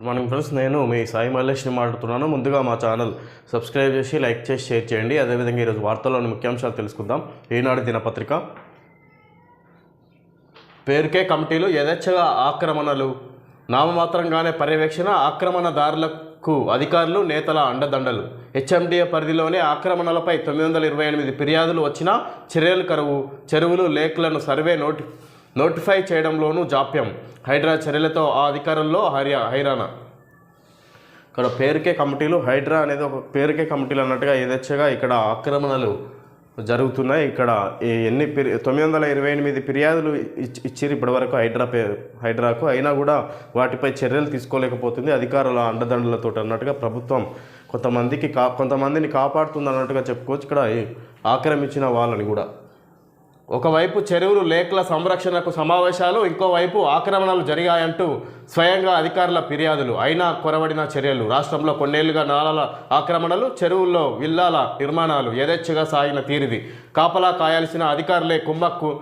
Good morning friends నేను మీ సాయి మల్లేష్ని మాట్లాడుతున్నాను. ముందుగా మా ఛానల్ సబ్స్క్రైబ్ చేసి లైక్ చేసి షేర్ చేయండి. అదేవిధంగా ఈరోజు వార్తల్లోని ముఖ్యాంశాలు తెలుసుకుందాం. ఈనాడు దినపత్రిక. పేరుకే కమిటీలు యథేచ్ఛగా ఆక్రమణలు. నామమాత్రంగానే పర్యవేక్షణ ఆక్రమణదారులకు అధికారులు నేతల అండదండలు. హెచ్ఎండిఏ పరిధిలోనే ఆక్రమణలపై తొమ్మిది వందల ఇరవై ఎనిమిది ఫిర్యాదులు వచ్చినా చర్యలు కరువు. చెరువులు లేక్లను సర్వే నోటి నోటిఫై చేయడంలోనూ జాప్యం. హైడ్రా చర్యలతో ఆ అధికారంలో హర్యా హైరానా ఇక్కడ పేరుకే కమిటీలు హైడ్రా అనేది ఒక పేరుకే కమిటీలు అన్నట్టుగా ఏదొచ్చగా ఇక్కడ ఆక్రమణలు జరుగుతున్నాయి. ఇక్కడ ఎన్ని పిరి తొమ్మిది వందల ఇరవై ఎనిమిది ఫిర్యాదులు ఇచ్చి ఇచ్చిరు ఇప్పటివరకు హైడ్రా పే హైడ్రాకు. అయినా కూడా వాటిపై చర్యలు తీసుకోలేకపోతుంది. అధికారుల అండదండలతో అన్నట్టుగా ప్రభుత్వం కొంతమందికి కా కొంతమందిని కాపాడుతుంది అన్నట్టుగా చెప్పుకోవచ్చు. ఇక్కడ ఆక్రమించిన వాళ్ళని కూడా. ఒకవైపు చెరువులు లేక్ల సంరక్షణకు సమావేశాలు ఇంకోవైపు ఆక్రమణలు జరిగాయంటూ స్వయంగా అధికారుల ఫిర్యాదులు. అయినా కొరవడిన చర్యలు. రాష్ట్రంలో కొన్నేళ్ళుగా నాలాల ఆక్రమణలు చెరువుల్లో విల్లాల నిర్మాణాలు యథేచ్ఛగా సాగిన తీరిది. కాపలా కాయాల్సిన అధికారులే కుంభకు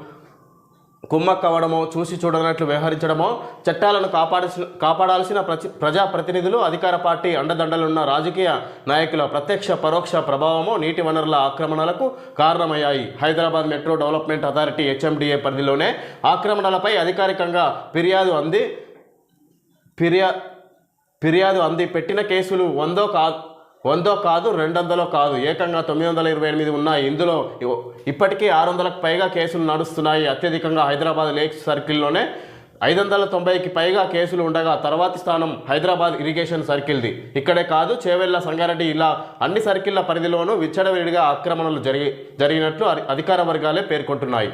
కుమ్మక్కవడమో చూసి చూడనట్లు వ్యవహరించడమో చట్టాలను కాపాడాల్సిన కాపాడాల్సిన ప్రచి ప్రజాప్రతినిధులు అధికార పార్టీ అండదండలున్న రాజకీయ నాయకుల ప్రత్యక్ష పరోక్ష ప్రభావమో నీటి వనరుల ఆక్రమణలకు కారణమయ్యాయి. Hyderabad metro development authority HMDA పరిధిలోనే ఆక్రమణలపై అధికారికంగా ఫిర్యాదు అంది ఫిర్యా ఫిర్యాదు అంది. పెట్టిన కేసులు వందో కా వందో కాదు రెండు వందలో కాదు. ఏకంగా తొమ్మిది వందల ఇరవై ఎనిమిది ఉన్నాయి. ఇందులో ఇప్పటికీ ఆరు వందలకు పైగా కేసులు నడుస్తున్నాయి. అత్యధికంగా హైదరాబాద్ లేక్ సర్కిల్లోనే ఐదు వందల తొంభైకి పైగా కేసులు ఉండగా తర్వాతి స్థానం హైదరాబాద్ ఇరిగేషన్ సర్కిల్ది. ఇక్కడే కాదు చేవెళ్ళ సంగారెడ్డి ఇలా అన్ని సర్కిళ్ళ పరిధిలోనూ విచ్చడవిడిగా ఆక్రమణలు జరిగి జరిగినట్లు అధికార వర్గాలే పేర్కొంటున్నాయి.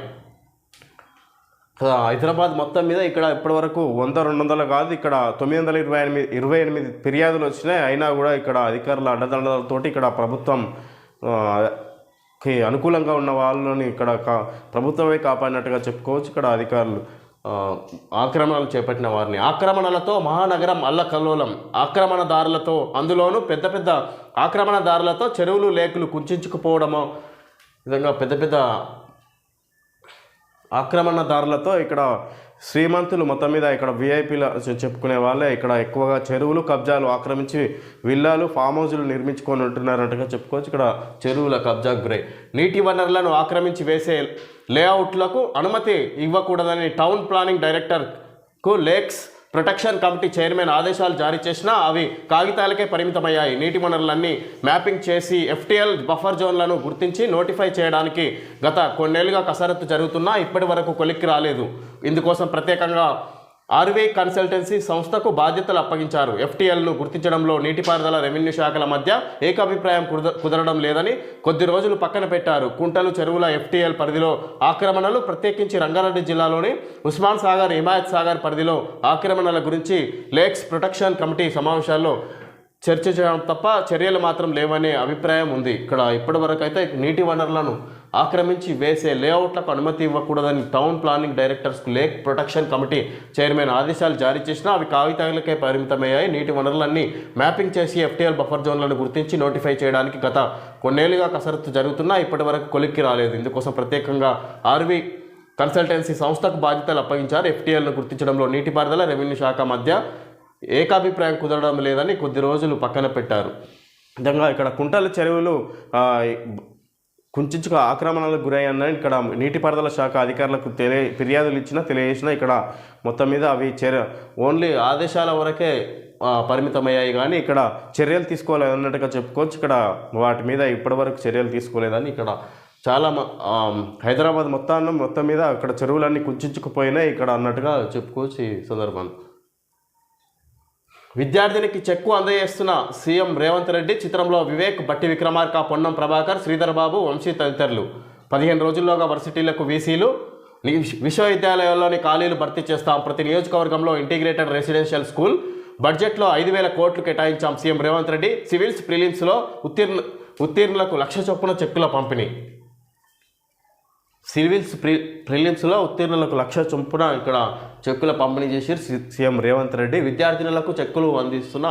హైదరాబాద్ మొత్తం మీద ఇక్కడ ఇప్పటివరకు వంద రెండు వందలు కాదు ఇక్కడ తొమ్మిది వందల ఇరవై ఎనిమిది ఇరవై ఎనిమిది ఫిర్యాదులు వచ్చినాయి. అయినా కూడా ఇక్కడ అధికారుల అడ్డదండలతోటి ఇక్కడ ప్రభుత్వం కి అనుకూలంగా ఉన్న వాళ్ళని ఇక్కడ కా ప్రభుత్వమే కాపాడినట్టుగా చెప్పుకోవచ్చు. ఇక్కడ అధికారులు ఆక్రమణలు చేపట్టిన వారిని. ఆక్రమణలతో మహానగరం అల్లకల్లోలం. ఆక్రమణదారులతో అందులోనూ పెద్ద పెద్ద ఆక్రమణదారులతో చెరువులు లేకులు కుంచుకుపోవడము విధంగా పెద్ద పెద్ద ఆక్రమణదారులతో ఇక్కడ శ్రీమంతులు మొత్తం మీద ఇక్కడ విఐపీల చెప్పుకునే వాళ్ళే. ఇక్కడ ఎక్కువగా చెరువులు కబ్జాలు ఆక్రమించి విల్లాలు ఫామ్ హౌజులు నిర్మించుకొని ఉంటున్నారంటగా చెప్పుకోవచ్చు. ఇక్కడ చెరువుల కబ్జా గురై నీటి వనరులను ఆక్రమించి వేసే లేఅవుట్లకు అనుమతి ఇవ్వకూడదని టౌన్ ప్లానింగ్ డైరెక్టర్కు లేక్స్ ప్రొటెక్షన్ కమిటీ చైర్మన్ ఆదేశాలు జారీ చేసినా అవి కాగితాలకే పరిమితమయ్యాయి. నీటి వనరులన్నీ మ్యాపింగ్ చేసి ఎఫ్టీఎల్ బఫర్ జోన్లను గుర్తించి నోటిఫై చేయడానికి గత కొన్నేళ్ళుగా కసరత్తు జరుగుతున్నా ఇప్పటి వరకు కొలిక్కి రాలేదు. ఇందుకోసం ప్రత్యేకంగా ఆర్వే కన్సల్టెన్సీ సంస్థకు బాధ్యతలు అప్పగించారు. ఎఫ్టీఎల్ను గుర్తించడంలో నీటిపారుదల రెవెన్యూ శాఖల మధ్య ఏకాభిప్రాయం కుదరడం లేదని కొద్ది రోజులు పక్కన పెట్టారు. కుంటలు చెరువుల ఎఫ్టీఎల్ పరిధిలో ఆక్రమణలు ప్రత్యేకించి రంగారెడ్డి జిల్లాలోని ఉస్మాన్ సాగర్ హిమాయత్ సాగర్ పరిధిలో ఆక్రమణల గురించి లేక్స్ ప్రొటెక్షన్ కమిటీ సమావేశాల్లో చర్చ చేయడం తప్ప చర్యలు మాత్రం లేవనే అభిప్రాయం ఉంది. ఇక్కడ ఇప్పటివరకు అయితే నీటి వనరులను ఆక్రమించి వేసే లేఅవుట్లకు అనుమతి ఇవ్వకూడదని టౌన్ ప్లానింగ్ డైరెక్టర్స్కు లేక్ ప్రొటెక్షన్ కమిటీ చైర్మన్ ఆదేశాలు జారీ చేసినా అవి కాగితాలకే పరిమితమయ్యాయి. నీటి వనరులన్నీ మ్యాపింగ్ చేసి ఎఫ్టీఎల్ బఫర్ జోన్లను గుర్తించి నోటిఫై చేయడానికి గత కొన్నేళ్ళుగా కసరత్తు జరుగుతున్నా ఇప్పటివరకు కొలిక్కి రాలేదు. ఇందుకోసం ప్రత్యేకంగా ఆర్వీ కన్సల్టెన్సీ సంస్థకు బాధ్యతలు అప్పగించారు. ఎఫ్టీఎల్ను గుర్తించడంలో నీటిపారుదల రెవెన్యూ శాఖ మధ్య ఏకాభిప్రాయం కుదరడం లేదని కొద్ది రోజులు పక్కన పెట్టారు. విధంగా ఇక్కడ కుంటల చెరువులు కుంచుకు ఆక్రమణలకు గురయ్యాయని ఇక్కడ నీటిపారుదల శాఖ అధికారులకు తెలియ ఫిర్యాదులు ఇచ్చినా తెలియజేసినా ఇక్కడ మొత్తం మీద అవి చర్య ఓన్లీ ఆదేశాల వరకే పరిమితమయ్యాయి. కానీ ఇక్కడ చర్యలు తీసుకోలేదు అన్నట్టుగా చెప్పుకోవచ్చు. ఇక్కడ వాటి మీద ఇప్పటివరకు చర్యలు తీసుకోలేదని ఇక్కడ చాలా మ- హైదరాబాద్ మొత్తాన్ని మొత్తం మీద ఇక్కడ చెరువులన్నీ కుంచుకుపోయినాయి ఇక్కడ అన్నట్టుగా చెప్పుకోవచ్చు ఈ సందర్భంలో. విద్యార్థినికి చెక్కు అందజేస్తున్న సీఎం రేవంత్ రెడ్డి చిత్రంలో వివేక్ బట్టి విక్రమార్క పొన్నం ప్రభాకర్ శ్రీధర్ బాబు వంశీ తదితరులు. పదిహేను రోజుల్లోగా వర్సిటీలకు వీసీలు. విశ్వవిద్యాలయాల్లోని ఖాళీలు భర్తీ చేస్తాం. ప్రతి నియోజకవర్గంలో ఇంటిగ్రేటెడ్ రెసిడెన్షియల్ స్కూల్. బడ్జెట్లో ఐదు వేల కోట్లు కేటాయించాం సీఎం రేవంత్ రెడ్డి. సివిల్స్ ప్రిలిమ్స్లో ఉత్తీర్ణ ఉత్తీర్ణులకు లక్ష చొప్పున చెక్కుల పంపిణీ. సివిల్స్ ప్రి ప్రిలిమ్స్లో ఉత్తీర్ణులకు లక్ష చొప్పున ఇక్కడ చెక్కుల పంపిణీ చేసి సీఎం రేవంత్ రెడ్డి విద్యార్థినులకు చెక్కులు అందిస్తున్న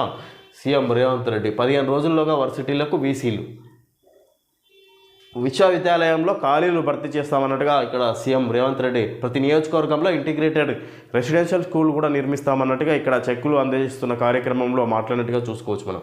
సీఎం రేవంత్ రెడ్డి. పదిహేను రోజుల్లోగా వర్సిటీలకు వీసీలు. విశ్వవిద్యాలయంలో ఖాళీలు భర్తీ చేస్తామన్నట్టుగా ఇక్కడ సీఎం రేవంత్ రెడ్డి ప్రతి నియోజకవర్గంలో ఇంటిగ్రేటెడ్ రెసిడెన్షియల్ స్కూల్ కూడా నిర్మిస్తామన్నట్టుగా ఇక్కడ చెక్కులు అందజేస్తున్న కార్యక్రమంలో మాట్లాడినట్టుగా చూసుకోవచ్చు మనం.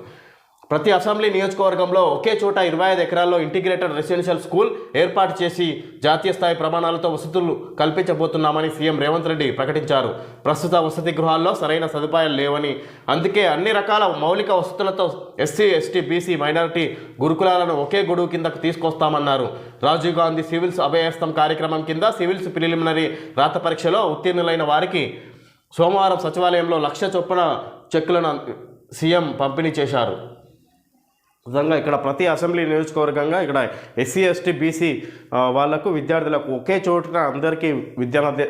ప్రతి అసెంబ్లీ నియోజకవర్గంలో ఒకే చోట ఇరవై ఐదు ఎకరాల్లో ఇంటిగ్రేటెడ్ రెసిడెన్షియల్ స్కూల్ ఏర్పాటు చేసి జాతీయ స్థాయి ప్రమాణాలతో వసతులు కల్పించబోతున్నామని సీఎం రేవంత్ రెడ్డి ప్రకటించారు. ప్రస్తుత వసతి గృహాల్లో సరైన సదుపాయాలు లేవని అందుకే అన్ని రకాల మౌలిక వసతులతో ఎస్సీ ఎస్టీ బీసీ మైనారిటీ గురుకులాలను ఒకే గొడుగు కిందకు తీసుకొస్తామన్నారు. రాజీవ్ గాంధీ సివిల్స్ అభయస్తం కార్యక్రమం కింద సివిల్స్ ప్రిలిమినరీ రాత పరీక్షలో ఉత్తీర్ణులైన వారికి సోమవారం సచివాలయంలో లక్ష చొప్పున చెక్కులను సీఎం పంపిణీ చేశారు. నిజంగా ఇక్కడ ప్రతి అసెంబ్లీ నియోజకవర్గంగా ఇక్కడ ఎస్సీ ఎస్టీ బీసీ వాళ్ళకు విద్యార్థులకు ఒకే చోటున అందరికీ విద్యను అంది-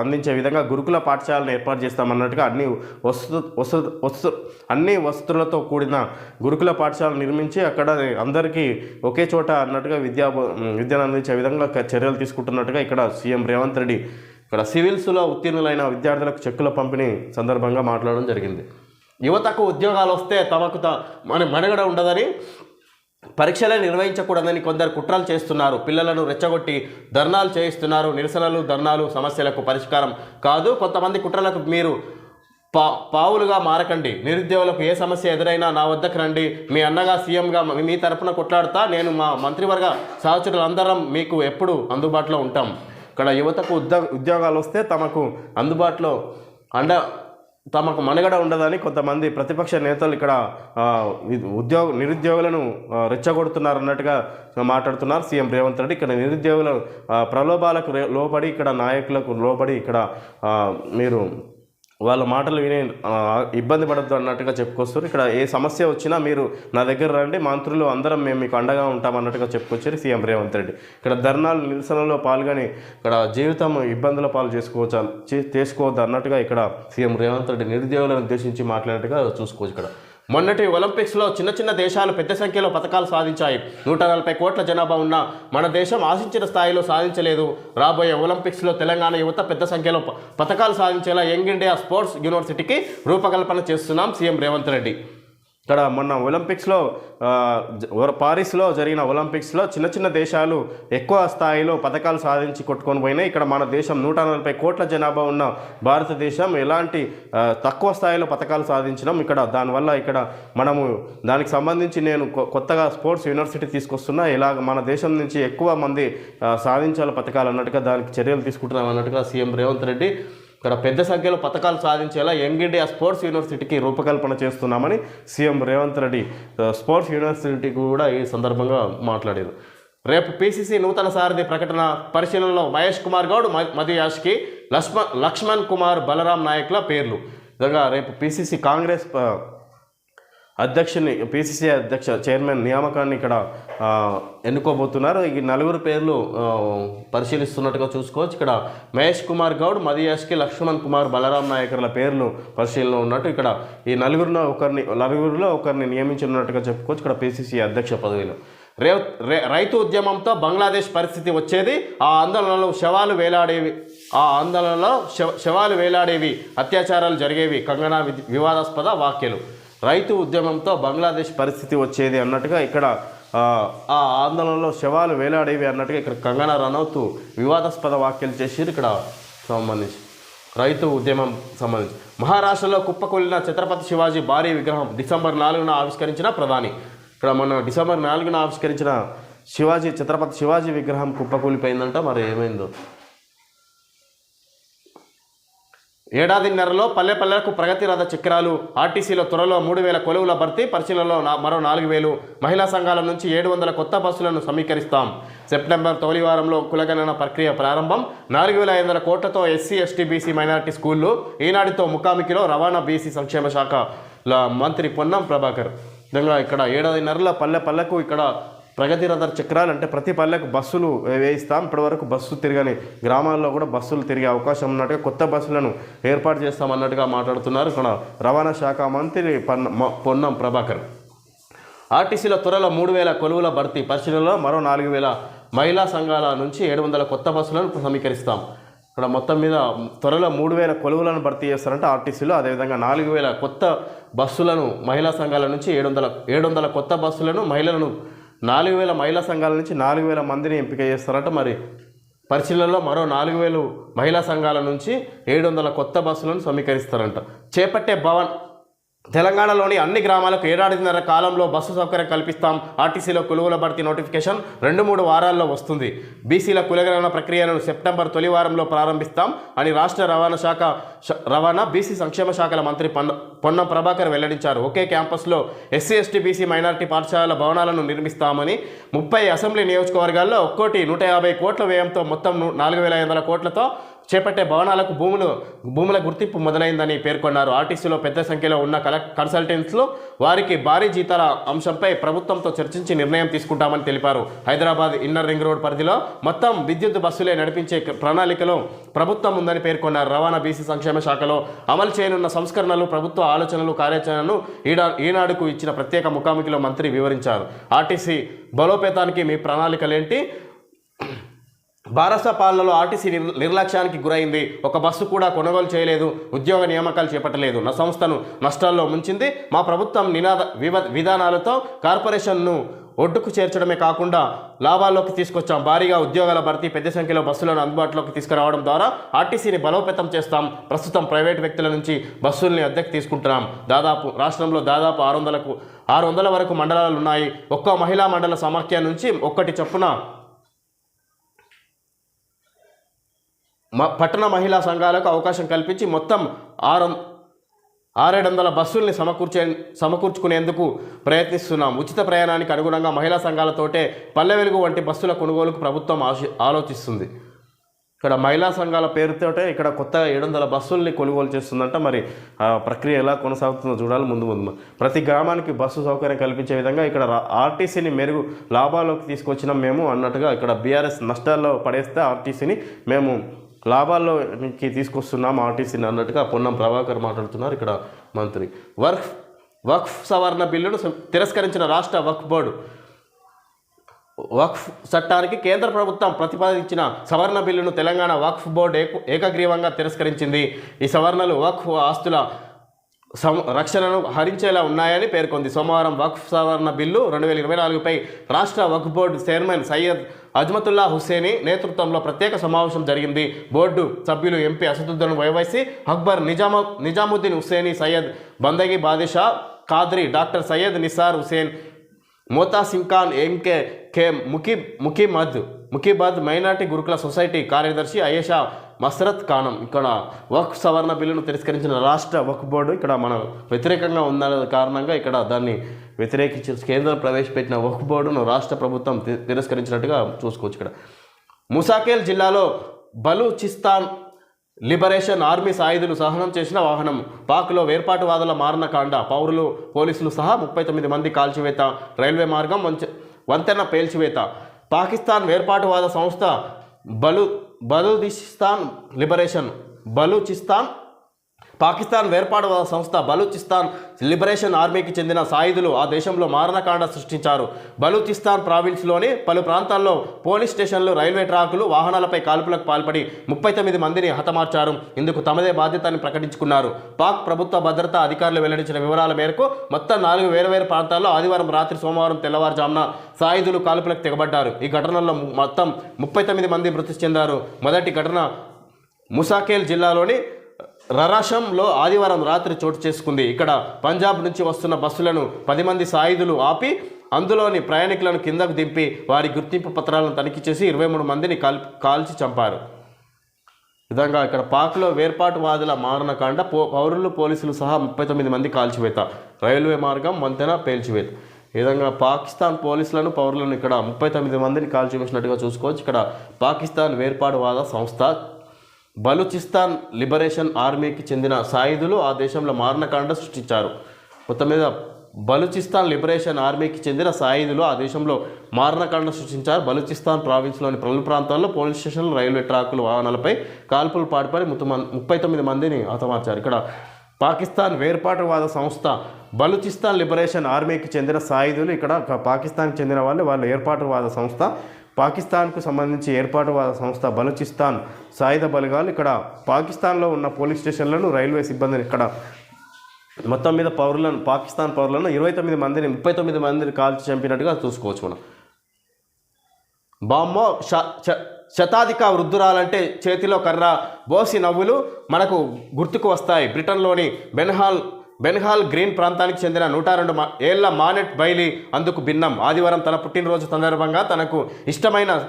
అందించే విధంగా గురుకుల పాఠశాలను ఏర్పాటు చేస్తామన్నట్టుగా అన్ని వస్తు వస్తు వస్తు అన్ని వసతులతో కూడిన గురుకుల పాఠశాలను నిర్మించి అక్కడ అందరికీ ఒకే చోట అన్నట్టుగా విద్యా విద్యను అందించే విధంగా చర్యలు తీసుకుంటున్నట్టుగా ఇక్కడ సీఎం రేవంత్ రెడ్డి ఇక్కడ సివిల్స్లో ఉత్తీర్ణులైన విద్యార్థులకు చెక్కుల పంపిణీ సందర్భంగా మాట్లాడడం జరిగింది. యువతకు ఉద్యోగాలు వస్తే తమకు త మన మనుగడ ఉండదని పరీక్షలే నిర్వహించకూడదని కొందరు కుట్రలు చేస్తున్నారు. పిల్లలను రెచ్చగొట్టి ధర్నాలు చేయిస్తున్నారు. నిరసనలు ధర్నాలు సమస్యలకు పరిష్కారం కాదు. కొంతమంది కుట్రలకు మీరు పా పావులుగా మారకండి. నిరుద్యోగులకు ఏ సమస్య ఎదురైనా నా వద్దకు రండి. మీ అన్నగా సీఎంగా మీ తరపున కొట్లాడుతా. నేను మా మంత్రివర్గ సహచరులందరం మీకు ఎప్పుడు అందుబాటులో ఉంటాం. ఇక్కడ యువతకు ఉద్యోగ ఉద్యోగాలు వస్తే తమకు అందుబాటులో అండ తమకు మనుగడ ఉండదని కొంతమంది ప్రతిపక్ష నేతలు ఇక్కడ ఉద్యోగ నిరుద్యోగులను రెచ్చగొడుతున్నారు అన్నట్టుగా మాట్లాడుతున్నారు సీఎం రేవంత్ రెడ్డి. ఇక్కడ నిరుద్యోగుల ప్రలోభాలకు లోబడి ఇక్కడ నాయకులకు లోబడి ఇక్కడ మీరు వాళ్ళ మాటలు వినే ఇబ్బంది పడద్దు అన్నట్టుగా చెప్పుకొస్తారు. ఇక్కడ ఏ సమస్య వచ్చినా మీరు నా దగ్గర రండి మంత్రులు అందరం మేము మీకు అండగా ఉంటాం అన్నట్టుగా చెప్పుకొచ్చారు సీఎం రేవంత్ రెడ్డి. ఇక్కడ ధర్నాలు నిరసనలో పాల్గొని ఇక్కడ జీవితం ఇబ్బందుల పాలు చేసుకోవచ్చు చేసుకోవద్దు అన్నట్టుగా ఇక్కడ సీఎం రేవంత్ రెడ్డి నిరుద్యోగులను ఉద్దేశించి మాట్లాడినట్టుగా చూసుకోవచ్చు ఇక్కడ. మొన్నటి ఒలింపిక్స్లో చిన్న చిన్న దేశాలు పెద్ద సంఖ్యలో పథకాలు సాధించాయి. నూట నలభై కోట్ల జనాభా ఉన్న మన దేశం ఆశించిన స్థాయిలో సాధించలేదు. రాబోయే ఒలింపిక్స్లో తెలంగాణ యువత పెద్ద సంఖ్యలో పథకాలు సాధించేలా యంగ్ ఇండియా స్పోర్ట్స్ యూనివర్సిటీకి రూపకల్పన చేస్తున్నాం సీఎం రేవంత్ రెడ్డి. ఇక్కడ మొన్న ఒలింపిక్స్లో పారిస్లో జరిగిన ఒలింపిక్స్లో చిన్న చిన్న దేశాలు ఎక్కువ స్థాయిలో పథకాలు సాధించి కొట్టుకొని పోయినాయి. ఇక్కడ మన దేశం నూట నలభై కోట్ల జనాభా ఉన్న భారతదేశం ఎలాంటి తక్కువ స్థాయిలో పథకాలు సాధించినాం. ఇక్కడ దానివల్ల ఇక్కడ మనము దానికి సంబంధించి నేను కొ- కొత్తగా స్పోర్ట్స్ యూనివర్సిటీ తీసుకొస్తున్నా. ఇలాగ మన దేశం నుంచి ఎక్కువ మంది సాధించాలి పథకాలు అన్నట్టుగా దానికి చర్యలు తీసుకుంటున్నాం అన్నట్టుగా సీఎం రేవంత్ రెడ్డి ఇక్కడ పెద్ద సంఖ్యలో పథకాలు సాధించేలా యంగ్ ఇండియా స్పోర్ట్స్ యూనివర్సిటీకి రూపకల్పన చేస్తున్నామని సీఎం రేవంత్ రెడ్డి స్పోర్ట్స్ యూనివర్సిటీకి కూడా ఈ సందర్భంగా మాట్లాడారు. రేపు పీసీసీ నూతన సారథి ప్రకటన పరిశీలనలో మహేష్ కుమార్ గౌడ్ మ- మధు యాష్కి లక్ష్మణ్ లక్ష్మణ్ కుమార్ బలరాం నాయక్ల పేర్లు. విధంగా రేపు పీసీసీ కాంగ్రెస్ అధ్యక్షుని పిసిసి అధ్యక్ష చైర్మన్ నియామకాన్ని ఇక్కడ ఎన్నుకోబోతున్నారు. ఈ నలుగురు పేర్లు పరిశీలిస్తున్నట్టుగా చూసుకోవచ్చు. ఇక్కడ మహేష్ కుమార్ గౌడ్ మదియాష్కి లక్ష్మణ్ కుమార్ బలరాం నాయకర్ల పేర్లు పరిశీలన ఉన్నట్టు ఇక్కడ ఈ నలుగురిలో ఒకరిని నలుగురిలో ఒకరిని నియమించున్నట్టుగా చెప్పుకోవచ్చు. ఇక్కడ పిసిసి అధ్యక్ష పదవిలో. రే రైతు ఉద్యమంతో బంగ్లాదేశ్ పరిస్థితి వచ్చేది. ఆ ఆందోళనలో శవాలు వేలాడేవి ఆ ఆందోళనలో శవ- శవాలు వేలాడేవి అత్యాచారాలు జరిగేవి. కంగనా వివాదాస్పద వాక్యలు రైతు ఉద్యమంతో బంగ్లాదేశ్ పరిస్థితి వచ్చేది అన్నట్టుగా ఇక్కడ ఆ, ఆందోళనలో శవాలు వేలాడేవి అన్నట్టుగా ఇక్కడ కంగనా రనౌత్ వివాదాస్పద వ్యాఖ్యలు చేసి ఇక్కడ సంబంధించి రైతు ఉద్యమం సంబంధించి మహారాష్ట్రలో కుప్పకూలిన ఛత్రపతి శివాజీ భారీ విగ్రహం డిసెంబర్ నాలుగున ఆవిష్కరించిన ప్రధాని. ఇక్కడ మొన్న డిసెంబర్ నాలుగున ఆవిష్కరించిన శివాజీ ఛత్రపతి శివాజీ విగ్రహం కుప్పకూలిపోయిందంట. మరి ఏమైందో? ఏడాదిన్నరలో పల్లె పల్లెలకు ప్రగతి రథ చక్రాలు ఆర్టీసీలో త్వరలో మూడు వేల కొలువుల భర్తీ పరిశీలనలో నా- మరో నాలుగు వేలు. మహిళా సంఘాల నుంచి ఏడు వందల కొత్త బస్సులను సమీకరిస్తాం. సెప్టెంబర్ తొలి వారంలో కులగణన ప్రక్రియ ప్రారంభం. నాలుగు వేల ఐదు వందల కోట్లతో ఎస్సీ ఎస్టీ బీసీ మైనారిటీ స్కూళ్ళు ఈనాటితో ముఖాముఖిలో రవాణా బీసీ సంక్షేమ శాఖ. ల మంత్రి పొన్నం ప్రభాకర్. విధంగా ఇక్కడ ఏడాదిన్నరల పల్లె పల్లెకు ఇక్కడ ప్రగతి రథర్ చక్రాలు అంటే ప్రతి పల్లెకు బస్సులు వేయిస్తాం. ఇప్పటివరకు బస్సు తిరగని గ్రామాల్లో కూడా బస్సులు తిరిగే అవకాశం ఉన్నట్టుగా కొత్త బస్సులను ఏర్పాటు చేస్తాం అన్నట్టుగా మాట్లాడుతున్నారు ఇక్కడ రవాణా శాఖ మంత్రి పన్న పొన్నం ప్రభాకర్. ఆర్టీసీలో త్వరలో మూడు వేల కొలువుల భర్తీ పరిశీలనలో మరో నాలుగు వేల మహిళా సంఘాల నుంచి ఏడు వందల కొత్త బస్సులను సమీకరిస్తాం. ఇక్కడ మొత్తం మీద త్వరలో మూడు వేల కొలువులను భర్తీ చేస్తారంటే ఆర్టీసీలో. అదేవిధంగా నాలుగు వేల కొత్త బస్సులను మహిళా సంఘాల నుంచి ఏడు వందల ఏడు వందల కొత్త బస్సులను మహిళలను నాలుగు వేల మహిళా సంఘాల నుంచి నాలుగు వేల మందిని ఎంపిక చేస్తారట. మరి పరిశీలనలో మరో నాలుగు వేలు మహిళా సంఘాల నుంచి ఏడు వందల కొత్త బస్సులను సమీకరిస్తారంట. చేపట్టే భవన్ తెలంగాణలోని అన్ని గ్రామాలకు ఏడాదిన్నర కాలంలో బస్సు సౌకర్యం కల్పిస్తాం. ఆర్టీసీలో కులువుల భర్తీ నోటిఫికేషన్ రెండు మూడు వారాల్లో వస్తుంది. బీసీల కులగణన ప్రక్రియను సెప్టెంబర్ తొలి వారంలో ప్రారంభిస్తాం అని రాష్ట్ర రవాణా శాఖ రవాణా బీసీ సంక్షేమ శాఖల మంత్రి పొన్న పొన్నం ప్రభాకర్ వెల్లడించారు. ఒకే క్యాంపస్లో ఎస్సీ ఎస్టీ బీసీ మైనారిటీ పాఠశాలల భవనాలను నిర్మిస్తామని ముప్పై అసెంబ్లీ నియోజకవర్గాల్లో ఒక్కోటి నూట యాభై కోట్ల వ్యయంతో మొత్తం నాలుగు వేల ఐదు వందల కోట్లతో చేపట్టే భవనాలకు భూములు భూముల గుర్తింపు మొదలైందని పేర్కొన్నారు. ఆర్టీసీలో పెద్ద సంఖ్యలో ఉన్న కల కన్సల్టెంట్స్లో వారికి భారీ జీతాల అంశంపై ప్రభుత్వంతో చర్చించి నిర్ణయం తీసుకుంటామని తెలిపారు. హైదరాబాద్ ఇన్నర్ రింగ్ రోడ్ పరిధిలో మొత్తం విద్యుత్ బస్సులే నడిపించే ప్రణాళికలు ప్రణాళికలో ప్రభుత్వం ఉందని పేర్కొన్నారు. రవాణా బీసీ సంక్షేమ శాఖలో అమలు చేయనున్న సంస్కరణలు ప్రభుత్వ ఆలోచనలు కార్యాచరణను ఈడా ఈనాడుకు ఇచ్చిన ప్రత్యేక ముఖాముఖిలో మంత్రి వివరించారు. ఆర్టీసీ బలోపేతానికి మీ ప్రణాళికలేంటి? భారత పాలనలో ఆర్టీసీ నిర్ నిర్లక్ష్యానికి గురైంది. ఒక బస్సు కూడా కొనుగోలు చేయలేదు. ఉద్యోగ నియామకాలు చేపట్టలేదు. నా సంస్థను నష్టాల్లో ముంచింది. మా ప్రభుత్వం నినాద వివ విధానాలతో కార్పొరేషన్ను ఒడ్డుకు చేర్చడమే కాకుండా లాభాల్లోకి తీసుకొచ్చాం. భారీగా ఉద్యోగాల భర్తీ పెద్ద సంఖ్యలో బస్సులను అందుబాటులోకి తీసుకురావడం ద్వారా ఆర్టీసీని బలోపేతం చేస్తాం. ప్రస్తుతం ప్రైవేట్ వ్యక్తుల నుంచి బస్సుల్ని అద్దెకు తీసుకుంటున్నాం. దాదాపు రాష్ట్రంలో దాదాపు ఆరు వందలకు ఆరు వందల వరకు మండలాలు ఉన్నాయి. ఒక్కో మహిళా మండల సమాఖ్య నుంచి ఒక్కటి చొప్పున పట్టణ మహిళా సంఘాలకు అవకాశం కల్పించి మొత్తం ఆరు ఆరేడు వందల బస్సుల్ని సమకూర్చే సమకూర్చుకునేందుకు ప్రయత్నిస్తున్నాం. ఉచిత ప్రయాణానికి అనుగుణంగా మహిళా సంఘాలతోటే పల్లె వెలుగు వంటి బస్సుల కొనుగోలుకు ప్రభుత్వం ఆలోచిస్తుంది. ఇక్కడ మహిళా సంఘాల పేరుతోటే ఇక్కడ కొత్తగా ఏడు వందల బస్సుల్ని కొనుగోలు చేస్తుందంట. మరి ఆ ప్రక్రియ ఎలా కొనసాగుతుందో చూడాలి ముందు ముందు. ప్రతి గ్రామానికి బస్సు సౌకర్యం కల్పించే విధంగా ఇక్కడ ఆర్టీసీని మెరుగు లాభాల్లోకి తీసుకొచ్చినాం మేము అన్నట్టుగా ఇక్కడ బీఆర్ఎస్ నష్టాల్లో పడేస్తే ఆర్టీసీని మేము లాభాల్లో నుంచి తీసుకొస్తున్నాం ఆర్టీసీని అన్నట్టుగా పొన్నం ప్రభాకర్ మాట్లాడుతున్నారు ఇక్కడ మంత్రి. వర్క్ వక్ఫ్ సవరణ బిల్లును తిరస్కరించిన రాష్ట్ర వక్ఫ్ బోర్డు. వక్ఫ్ చట్టానికి కేంద్ర ప్రభుత్వం ప్రతిపాదించిన సవరణ బిల్లును తెలంగాణ వక్ఫ్ బోర్డు ఏక ఏకగ్రీవంగా తిరస్కరించింది. ఈ సవరణలు వక్ఫ్ ఆస్తుల రక్షణను హరించేలా ఉన్నాయని పేర్కొంది. సోమవారం వక్ఫ్ సవరణ బిల్లు రెండు వేల ఇరవై నాలుగుపై రాష్ట్ర వక్ఫ్ బోర్డు చైర్మన్ సయ్యద్ అజ్మతుల్లా హుస్సేని నేతృత్వంలో ప్రత్యేక సమావేశం జరిగింది. బోర్డు సభ్యులు ఎంపీ అసదుద్దీన్ వైవైసి అక్బర్ నిజాము నిజాముద్దీన్ హుస్సేని సయ్యద్ బందగి బాదిషా ఖాద్రి డాక్టర్ సయ్యద్ నిసార్ హుసేన్ మోతా సింకాన్ ఎంకే కే ముఖీ ముఖీమద్ ముఖీబాద్ మైనార్టీ గురుకుల సొసైటీ కార్యదర్శి అయేషా మసరత్ ఖానం. ఇక్కడ వక్ఫ్ సవరణ బిల్లును తిరస్కరించిన రాష్ట్ర వక్ఫ్ బోర్డు ఇక్కడ మనం వ్యతిరేకంగా ఉందనే కారణంగా ఇక్కడ దాన్ని వ్యతిరేకించి కేంద్రం ప్రవేశపెట్టిన వక్ఫ్ బోర్డును రాష్ట్ర ప్రభుత్వం తి- తిరస్కరించినట్టుగా చూసుకోవచ్చు ఇక్కడ. ముసాకేల్ జిల్లాలో బలూచిస్తాన్ లిబరేషన్ ఆర్మీ సాయుధులు సహనం చేసిన వాహనం పాక్లో వేర్పాటువాదుల మారణ కాండ పౌరులు పోలీసులు సహా ముప్పై తొమ్మిది మంది కాల్చివేత రైల్వే మార్గం వంచ వంతెన పేల్చివేత. పాకిస్తాన్ వేర్పాటువాద సంస్థ బలు బలూచిస్తాన్ లిబరేషన్ బలూచిస్తాన్ పాకిస్తాన్ వేర్పాటు సంస్థ బలూచిస్తాన్ లిబరేషన్ ఆర్మీకి చెందిన సాయుధులు ఆ దేశంలో మారణకాండ సృష్టించారు. బలూచిస్తాన్ ప్రావిన్స్లోని పలు ప్రాంతాల్లో పోలీస్ స్టేషన్లు రైల్వే ట్రాకులు వాహనాలపై కాల్పులకు పాల్పడి ముప్పై తొమ్మిది మందిని హతమార్చారు. ఇందుకు తమదే బాధ్యతని ప్రకటించుకున్నారు. పాక్ ప్రభుత్వ భద్రతా అధికారులు వెల్లడించిన వివరాల మేరకు మొత్తం నాలుగు వేర్వేరు ప్రాంతాల్లో ఆదివారం రాత్రి సోమవారం తెల్లవారుజామున సాయుధులు కాల్పులకు తెగబడ్డారు. ఈ ఘటనలో మొత్తం ముప్పై తొమ్మిది మంది మృతి చెందారు. మొదటి ఘటన ముసాకేల్ జిల్లాలోని రరాషంలో ఆదివారం రాత్రి చోటు చేసుకుంది. ఇక్కడ పంజాబ్ నుంచి వస్తున్న బస్సులను పది మంది సాయుధులు ఆపి అందులోని ప్రయాణికులను కిందకు దింపి వారి గుర్తింపు పత్రాలను తనిఖీ చేసి ఇరవై మూడు మందిని కాల్ కాల్చి చంపారు. విధంగా ఇక్కడ పాక్లో వేర్పాటువాదుల మారణకాండ పో పౌరులు పోలీసులు సహా ముప్పై తొమ్మిది మంది కాల్చివేత. రైల్వే మార్గం వంతెన పేల్చివేత. ఈ విధంగా పాకిస్తాన్ పోలీసులను పౌరులను ఇక్కడ ముప్పై తొమ్మిది మందిని కాల్చివేసినట్టుగా చూసుకోవచ్చు. ఇక్కడ పాకిస్తాన్ వేర్పాటువాద సంస్థ బలూచిస్తాన్ లిబరేషన్ ఆర్మీకి చెందిన సాయుధులు ఆ దేశంలో మారణకాండ సృష్టించారు. మొత్తం మీద బలూచిస్తాన్ లిబరేషన్ ఆర్మీకి చెందిన సాయుధులు ఆ దేశంలో మారణకాండ సృష్టించారు. బలూచిస్తాన్ ప్రావిన్స్లోని పలు ప్రాంతాల్లో పోలీస్ స్టేషన్లు రైల్వే ట్రాకులు వాహనాలపై కాల్పులు పాటుపడి ముత్తు ముప్పై తొమ్మిది మందిని హతమార్చారు. ఇక్కడ పాకిస్తాన్ వేర్పాటువాద సంస్థ బలూచిస్తాన్ లిబరేషన్ ఆర్మీకి చెందిన సాయుధులు ఇక్కడ పాకిస్తాన్కి చెందిన వాళ్ళు వాళ్ళ ఏర్పాటువాద సంస్థ పాకిస్తాన్కు సంబంధించి ఏర్పాటువాద సంస్థ బలూచిస్తాన్ సాయుధ బలగాలు ఇక్కడ పాకిస్తాన్లో ఉన్న పోలీస్ స్టేషన్లను రైల్వే సిబ్బందిని ఇక్కడ మొత్తం మీద పౌరులను పాకిస్తాన్ పౌరులను ఇరవై తొమ్మిది మందిని ముప్పై తొమ్మిది మందిని కాల్చి చంపినట్టుగా చూసుకోవచ్చు మనం. బామ్మో శతాధిక వృద్ధురాలంటే చేతిలో కర్ర బోసి నవ్వులు మనకు గుర్తుకు వస్తాయి. బ్రిటన్లోని బెన్హాల్ బెన్హాల్ గ్రీన్ ప్రాంతానికి చెందిన నూట రెండు ఏళ్ళ మానెట్ బైలీ అందుకు భిన్నం. ఆదివారం తన పుట్టినరోజు సందర్భంగా తనకు ఇష్టమైన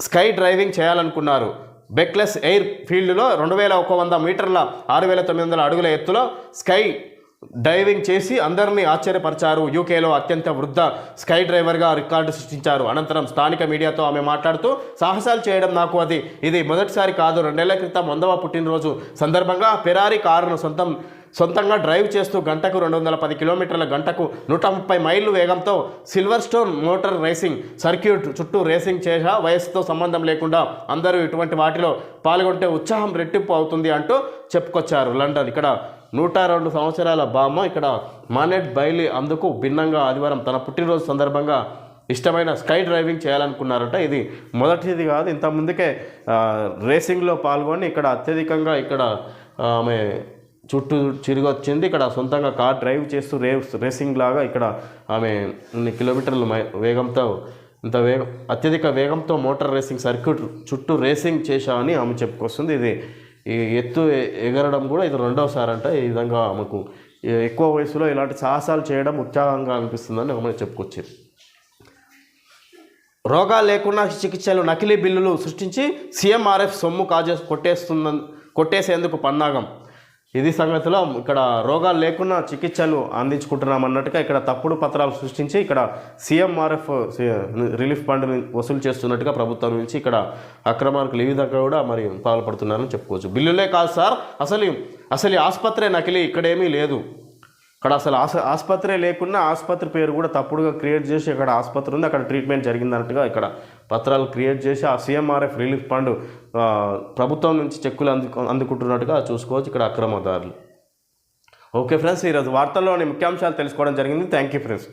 స్కై డ్రైవింగ్ చేయాలనుకున్నారు. బెక్లెస్ ఎయిర్ ఫీల్డ్లో రెండు వేల ఒక వంద మీటర్ల ఆరు వేల తొమ్మిది వందల అడుగుల ఎత్తులో స్కై డైవింగ్ చేసి అందరినీ ఆశ్చర్యపరిచారు. యూకేలో అత్యంత వృద్ధ స్కై డ్రైవర్గా రికార్డు సృష్టించారు. అనంతరం స్థానిక మీడియాతో ఆమె మాట్లాడుతూ సాహసాలు చేయడం నాకు అది. ఇది మొదటిసారి కాదు. రెండేళ్ళ క్రితం వందవ పుట్టినరోజు సందర్భంగా ఫెరారీ కారును సొంతం సొంతంగా డ్రైవ్ చేస్తూ గంటకు రెండు వందల పది కిలోమీటర్ల గంటకు నూట ముప్పై మైళ్ళు వేగంతో silver stone motor racing circuit చుట్టూ రేసింగ్ చేసా వయసుతో సంబంధం లేకుండా అందరూ ఇటువంటి వాటిలో పాల్గొంటే ఉత్సాహం రెట్టింపు అవుతుంది అంటూ చెప్పుకొచ్చారు లండన్. ఇక్కడ నూట రెండు సంవత్సరాల బామ్మ ఇక్కడ మానెట్ బైలీ అందుకు భిన్నంగా ఆదివారం తన పుట్టినరోజు సందర్భంగా ఇష్టమైన స్కై డ్రైవింగ్ చేయాలనుకున్నారట. ఇది మొదటిది కాదు ఇంత ముందుకే రేసింగ్లో పాల్గొని ఇక్కడ అత్యధికంగా ఇక్కడ ఆమె చుట్టూ తిరిగి ఇక్కడ సొంతంగా కార్ డ్రైవ్ చేస్తూ రే రేసింగ్ లాగా ఇక్కడ ఆమె ఇన్ని కిలోమీటర్లు వేగంతో ఇంత వేగం అత్యధిక వేగంతో మోటార్ రేసింగ్ సర్క్యూట్ చుట్టూ రేసింగ్ చేశామని ఆమె చెప్పుకొస్తుంది. ఇది ఈ ఎత్తు ఎగరడం కూడా ఇది రెండవసారి అంట ఈ విధంగా ఆమెకు ఎక్కువ వయసులో ఇలాంటి సాహసాలు చేయడం ఉత్సాహంగా అనిపిస్తుందని ఆమె చెప్పుకొచ్చింది. రోగాలు లేకుండా చికిత్సలు నకిలీ బిల్లులు సృష్టించి సీఎంఆర్ఎఫ్ సొమ్ము కాజే కొట్టేస్తుందని కొట్టేసేందుకు పన్నాగం. ఇది సంగతిలో ఇక్కడ రోగాలు లేకుండా చికిత్సలు అందించుకుంటున్నామన్నట్టుగా ఇక్కడ తప్పుడు పత్రాలు సృష్టించి ఇక్కడ సీఎంఆర్ఎఫ్ రిలీఫ్ ఫండ్ వసూలు చేస్తున్నట్టుగా ప్రభుత్వం నుంచి ఇక్కడ అక్రమాలకు ఈ విధంగా కూడా మరి పాల్పడుతున్నారని చెప్పుకోవచ్చు. బిల్లులే కాదు సార్ అసలు అసలు ఆసుపత్రి నకిలీ ఇక్కడేమీ లేదు. అక్కడ అసలు ఆస్ ఆసుపత్రి లేకున్నా ఆసుపత్రి పేరు కూడా తప్పుడుగా క్రియేట్ చేసి ఇక్కడ ఆసుపత్రి ఉంది అక్కడ ట్రీట్మెంట్ జరిగిందన్నట్టుగా ఇక్కడ పత్రాలు క్రియేట్ చేసి ఆ సీఎంఆర్ఎఫ్ రిలీఫ్ ఫండ్ ప్రభుత్వం నుంచి చెక్కులు అందు అందుకుంటున్నట్టుగా చూసుకోవచ్చు ఇక్కడ అక్రమదారులు. ఓకే ఫ్రెండ్స్ ఈరోజు వార్తల్లోని ముఖ్యాంశాలు తెలుసుకోవడం జరిగింది. Thank you friends.